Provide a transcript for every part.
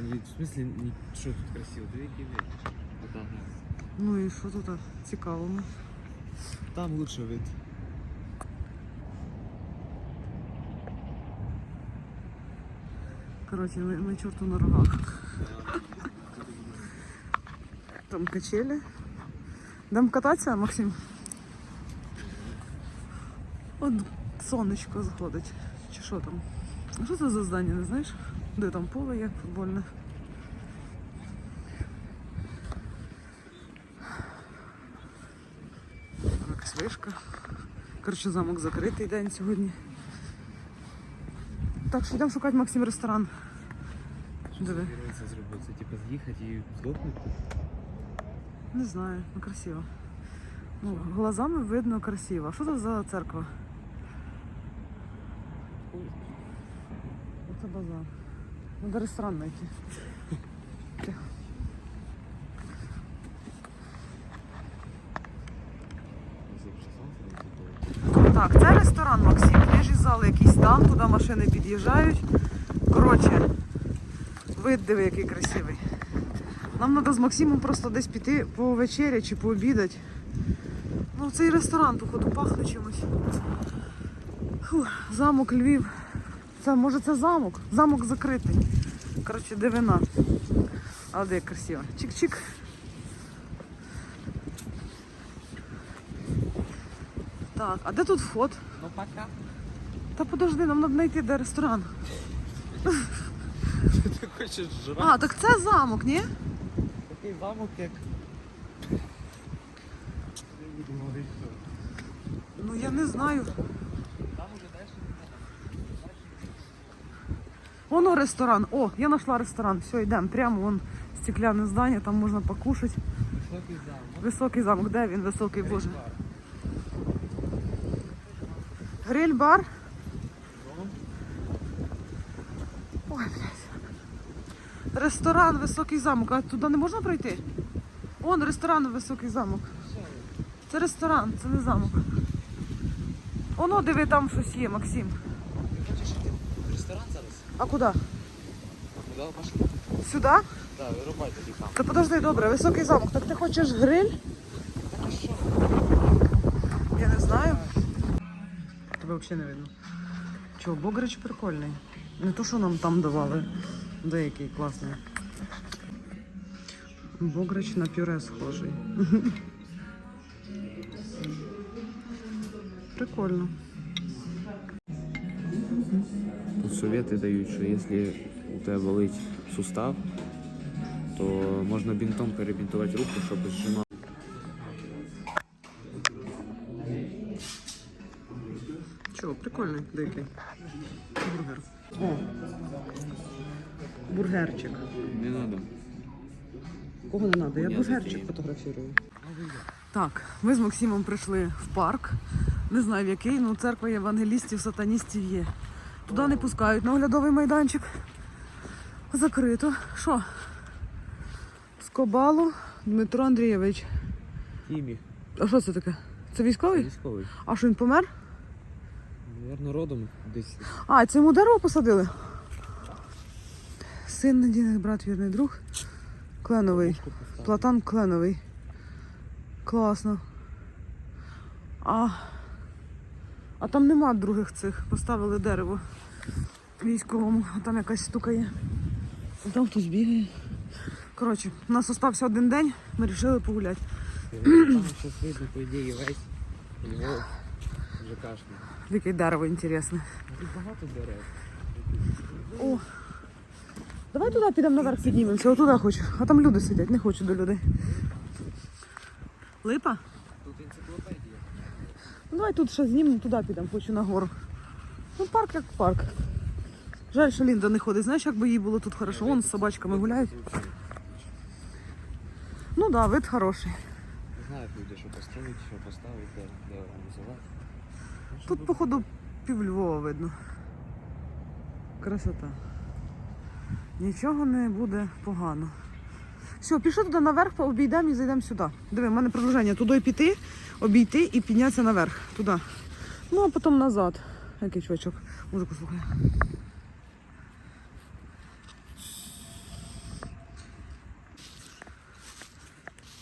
В смысле, ні- що тут красиво? Диви, який вид. Отак. Ну і що тут цікавого? Там лучше вид. Коротше, ми, ми чорту на рогах. Там качелі. Дам кататися, Максим? От сонечко заходить. Чи що там? А що це за здання, не знаєш? Де там поле як футбольне? Якась вишка. Коротше, замок закритий день сьогодні. Так що йдемо шукати Максим ресторан. Диви. Це зробити. Це типу з'їхати і здохнути. Не знаю, ну красиво. Ну, глазами видно красиво. А що це за церква? Це базар. Надо ресторан знайти. Так, це ресторан, Максим. Вижі зали якийсь там, туди машини під'їжджають. Коротше, вид диви, який красивий. Нам треба з Максимом просто десь піти повечеряти чи пообідати. Ну, цей ресторан, походу, пахне чимось. Фу, замок Львів. Це, може це замок? Замок закритий. Коротше, дивина. А де красиво. Чик-чик. Так, а де тут вход? Ну пока. Та подожди, нам треба знайти де ресторан. Ти хочеш жрати? А, так це замок, ні? Такий замок, як... Ну я не знаю. Воно ресторан. О, я знайшла ресторан. Все, йдемо. Прямо вон стекляне здання, там можна покушати. Високий замок. Високий замок. Де він високий, боже? Гриль-бар. Ой, блядь. Ресторан, високий замок. А туди не можна пройти? Вон ресторан, високий замок. Це ресторан, це не замок. Оно, диви, там щось є, Максим. Ти хочеш іти в ресторан зараз? А куди? Куди пошли? Сюди? Так, вирубай тоді там. Та подожди, добре, високий замок. Так ти хочеш гриль? Так що? Я не знаю. Тебе взагалі не видно. Чого, Богрич прикольний. Не то, що нам там давали. Деякий класний. Богрич на пюре схожий. Прикольно. Тут совети дають, що якщо у тебе болить сустав, то можна бінтом перебінтувати руку, щоб зжимав. Чого, прикольний деякий. Бургер. О. Бургерчик. Не треба. Кого не треба? Я бургерчик фотографірую. Так, ми з Максимом прийшли в парк. Не знаю в який, ну церква євангелістів, сатаністів є. Туди не пускають на оглядовий майданчик. Закрито. Що? Скобало Дмитро Андрійович. Тімі. А що це таке? Це військовий? Військовий. А що він помер? Наверно, родом десь. А, це йому дерево посадили? Син надійний брат, вірний друг. Кленовий. Платан кленовий. Класно. А, а там нема других цих. Поставили дерево військовому. А там якась штука є. А там хтось бігає. Коротше, у нас остався один день, ми вирішили погуляти. Там зараз видно, по ідеї, весь Львов кашне. Яке дерево інтересне. Тут багато дерев. О. Давай туди підемо наверх піднімемося, отуди хочу. А там люди сидять, не хочу до людей. Липа? Тут енциклопедія. Ну давай тут ще знімемо, туди підемо, хочу нагору. Ну парк як парк. Жаль, що Лінда не ходить. Знаєш, як би їй було тут хорошо. Вон з собачками гуляють. Ну так, да, вид хороший. Знають люди, що построїть, що поставити, де, де організувати. Ну, Тут, походу, пів Львова видно. Красота. Нічого не буде погано. Все, пішли туди наверх, обійдемо і зайдемо сюди. Диви, в мене продовження. Туди піти, обійти і піднятися наверх. Туди. Ну, а потім назад. Який чувачок, музику слухає.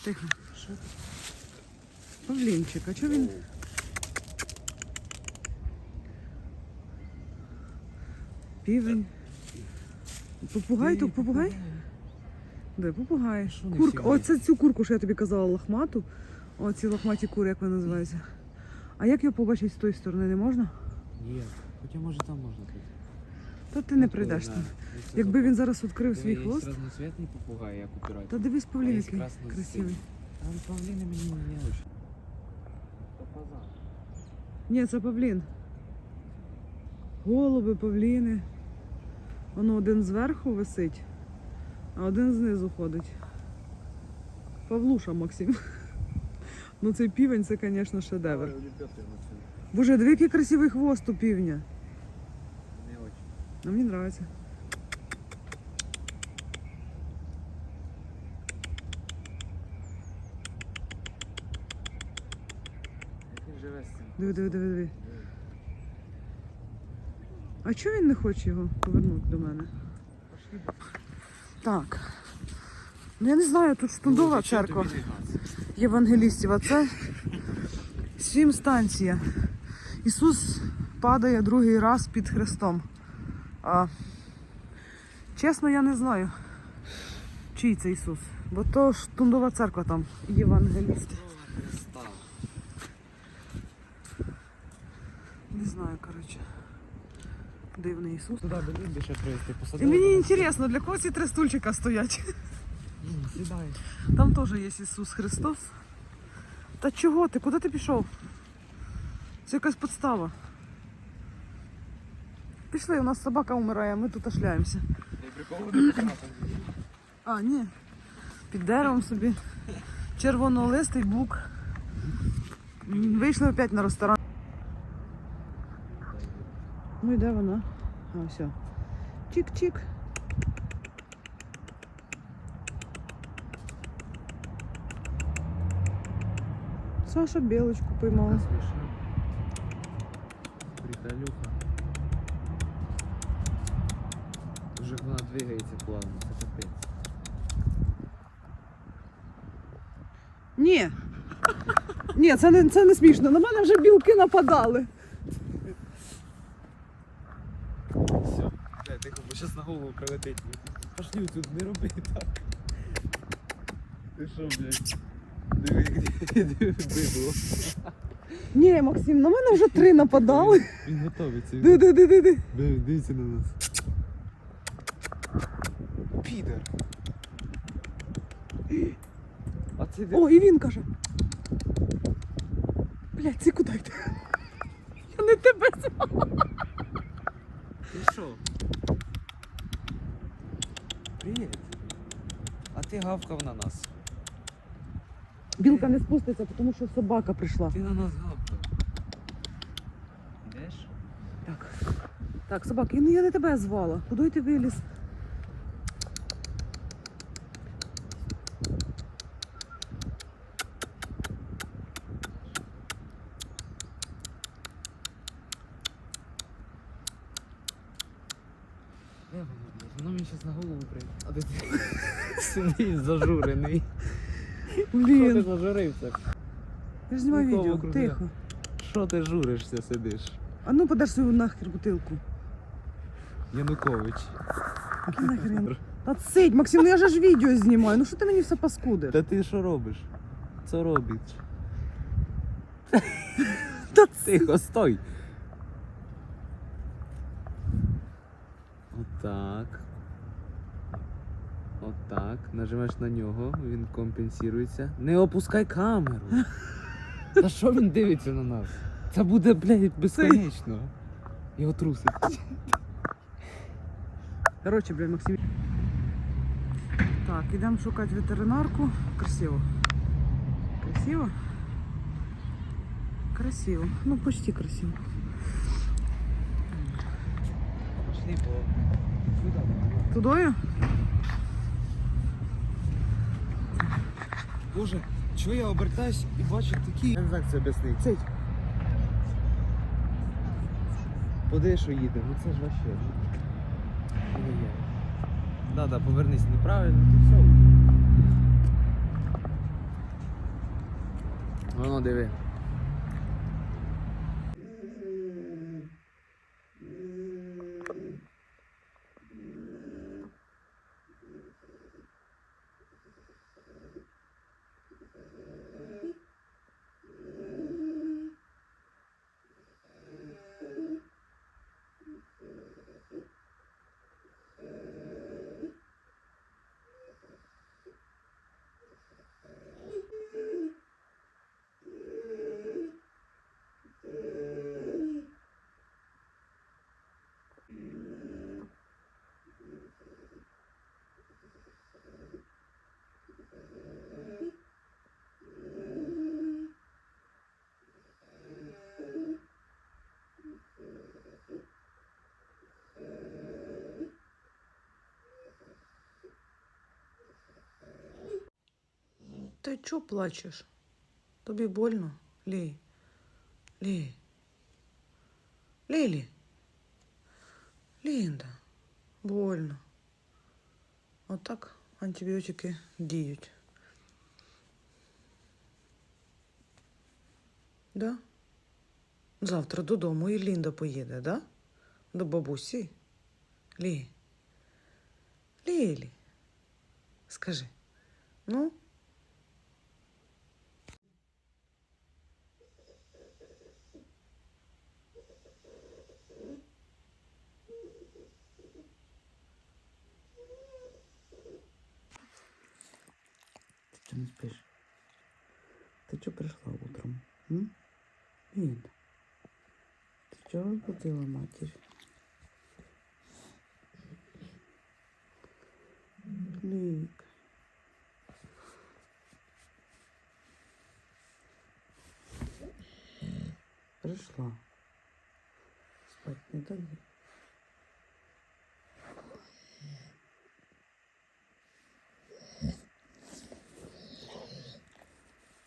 Тихо. Що? Павлінчик, а чого він? Півень. Попугай то попугай? Де попугай? Курка. Оце цю курку, що я тобі казала, лохмату. Оці лохматі кури, як вони називаються. А як його побачити з тої сторони не можна? Ні. Хоча може там можна прийти. То ти не прийдеш там. Якби він зараз відкрив свій хвост. разноцветний попугай, як у піратів. Та дивись, павлін, який красивий. Там павліни мені не очень. Ні, це павлін. Голуби, павліни. Воно один зверху висить, а один знизу ходить. Павлуша Максим. Ну цей півень це, звісно, шедевр. Боже, диви, який красивий хвост у півня. Не очень. А мені подобається. Диви, диви, диви, диви. А чого він не хоче його повернути до мене? Так. Ну я не знаю, тут штундова церква євангелістів, а це сім станція. Ісус падає другий раз під Христом. А, чесно, я не знаю, чий це Ісус. Бо то штундова церква там, євангелісти. Не знаю, коротше. Дивний Ісус. Туди би люди ще привезти, І мені цікаво, для кого ці три стульчика стоять. Сідай. Там теж є Ісус Христос. Та чого ти? Куди ти пішов? Це якась подстава. Пішли, у нас собака умирає, а ми тут ошляємося. А, ні. Під деревом собі. Червонолистий бук. Вийшли опять на ресторан. Ну і де вона? А, все. Чик-чик. Саша білочку поймала. Приколюха. Уже вона двигається плавно, це капець. Ні. Ні, це не, це не смішно. На мене вже білки нападали. Все. Бля, тихо, бо зараз на голову прилетить. Пошли тут, не роби так. Ти що, блядь? Диви, диви, бидло. Ні, Максим, на мене вже три нападали. Він готовиться. Ди, ди, ди, ди, Дивіться на нас. Підер. А це де? О, і він каже. Блядь, це куди йде? Я не тебе звала. Ти що? Привіт. А ти гавкав на нас. Білка не спуститься, тому що собака прийшла. Ти на нас гавкав. Ідеш? Так. Так, собака, ну я не тебе звала. Куди ти виліз? Воно, мені зараз на голову прийде. А ти сидиш зажурений? Що ти зажурився? Я ж знімаю Нікого відео. вокруг Тихо. Що ти журишся сидиш? А ну подаш свою нахер бутилку. Янукович. Який нахрен? Та сидь, Максим, ну я же ж відео знімаю. Ну що ти мені все паскудиш? Та ти що робиш? Що робиш? Та Тихо, стой. Отак. Отак. Нажимаєш на нього, він компенсується. Не опускай камеру. Та що він дивиться на нас? Це буде, блядь, безконечно. Його трусить. Коротше, блядь, Максим. Так, ідемо шукати ветеринарку. Красиво. Красиво? Красиво. Ну, почти красиво. Пошли, бо. Тудою? Боже, чого я обертаюсь і бачу такі. Я не знаю, як це об'яснити. Цить. Поди, що їде, ну це ж вообще. Да, да, повернись неправильно, то все. Воно диви. Ти чого плачеш? Тобі больно? Лі. Лі. Лілі. Лінда. Больно. Отак антибіотики діють. Да? Завтра додому і Лінда поїде, да? До бабусі. Лі. Лілі. Скажи. Ну? Ты что не спишь? Ты что пришла утром? М? Нет. Ты что разбудила матерь? Лик. Пришла. Спать не дали.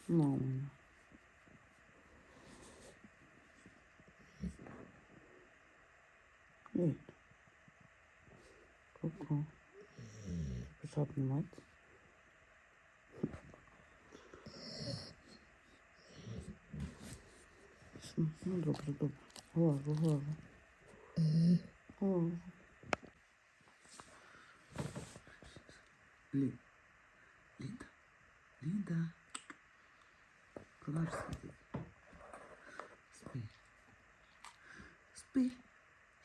Мама. Нет. Ку-ку. Пішла обнімати. М, Ну, добре, добре. Голову, голову. Голову. Лі. Лінда. Лінда. Ж сидить? Спи. Спи.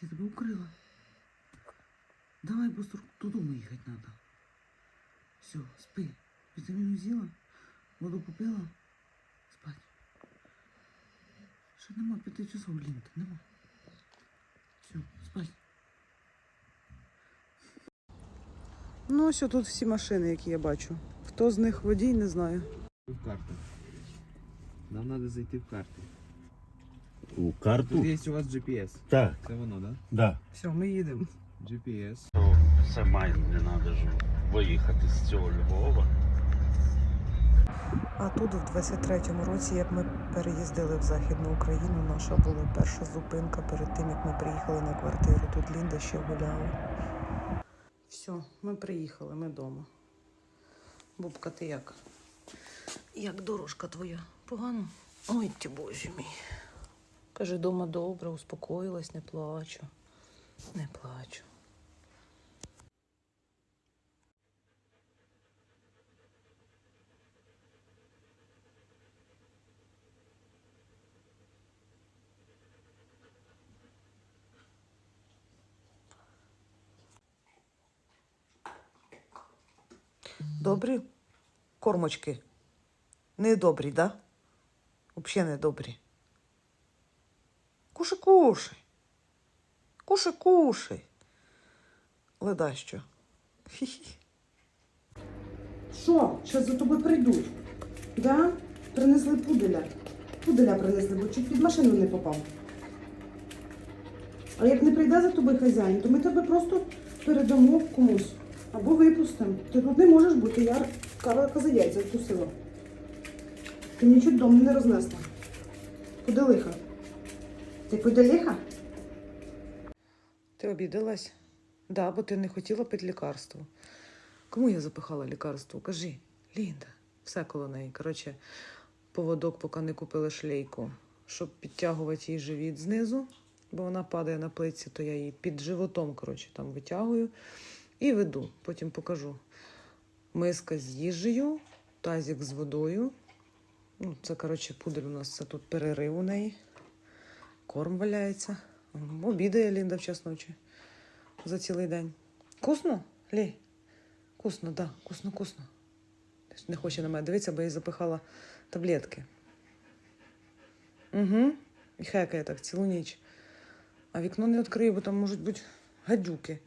Я тебе укрила. Давай быстро додому їхати надо. Все, спи. Вітаміну взяла? Воду попила? Спать. Ще нема п'яти часов, Лінда, нема. Все, спать. Ну, ось тут всі машини, які я бачу. Хто з них водій, не знаю. В карту. Нам треба зайти в карти. У Тут карту? є у вас GPS. Так, Це воно, да? да. Все, ми їдемо. GPS. Це має не треба ж виїхати з цього Львова. А тут, в 23-му році, як ми переїздили в Західну Україну, наша була перша зупинка перед тим, як ми приїхали на квартиру. Тут Лінда ще гуляла. Все, ми приїхали, ми вдома. Бубка, ти як? Як дорожка твоя? Погано? Ой, ти боже мій. Каже, дома добре, успокоїлась, не плачу. Не плачу. Добрі кормочки. Недобрі, да? Взагалі недобрі. Кушай, кушай. Кушай, кушай. Леда що? Хі-хі. Що? Що за тобою прийдуть? Да? Принесли пуделя. Пуделя принесли, бо чуть під машину не попав. А як не прийде за тобою хазяїн, то ми тебе просто передамо комусь. Або випустимо. Ти тут не можеш бути, я карлика за яйця вкусила. Ти мені чуть дом не рознесла. Куди лиха? Ти куди лиха? Ти обідалась? Да, бо ти не хотіла пити лікарство. Кому я запихала лікарство? Кажи, Лінда, все коло неї. Коротше, поводок, поки не купили шлейку, щоб підтягувати їй живіт знизу, бо вона падає на плиці, то я її під животом, коротше, там витягую і веду. Потім покажу. Миска з їжею, тазик з водою. Ну, це, коротше, пудель у нас це тут перерив у неї. Корм валяється. Обідає Лінда в ночі за цілий день. Вкусно? Лі? Вкусно, так, да. вкусно, вкусно. Не хоче на мене дивитися, бо я їй запихала таблетки. Угу. І хекає так цілу ніч. А вікно не відкрию, бо там можуть бути гадюки,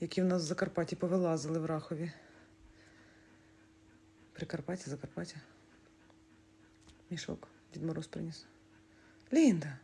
які в нас в Закарпатті повилазили в Рахові. Прикарпаття, Закарпаття. Мішок. Дід Мороз приніс. Лінда,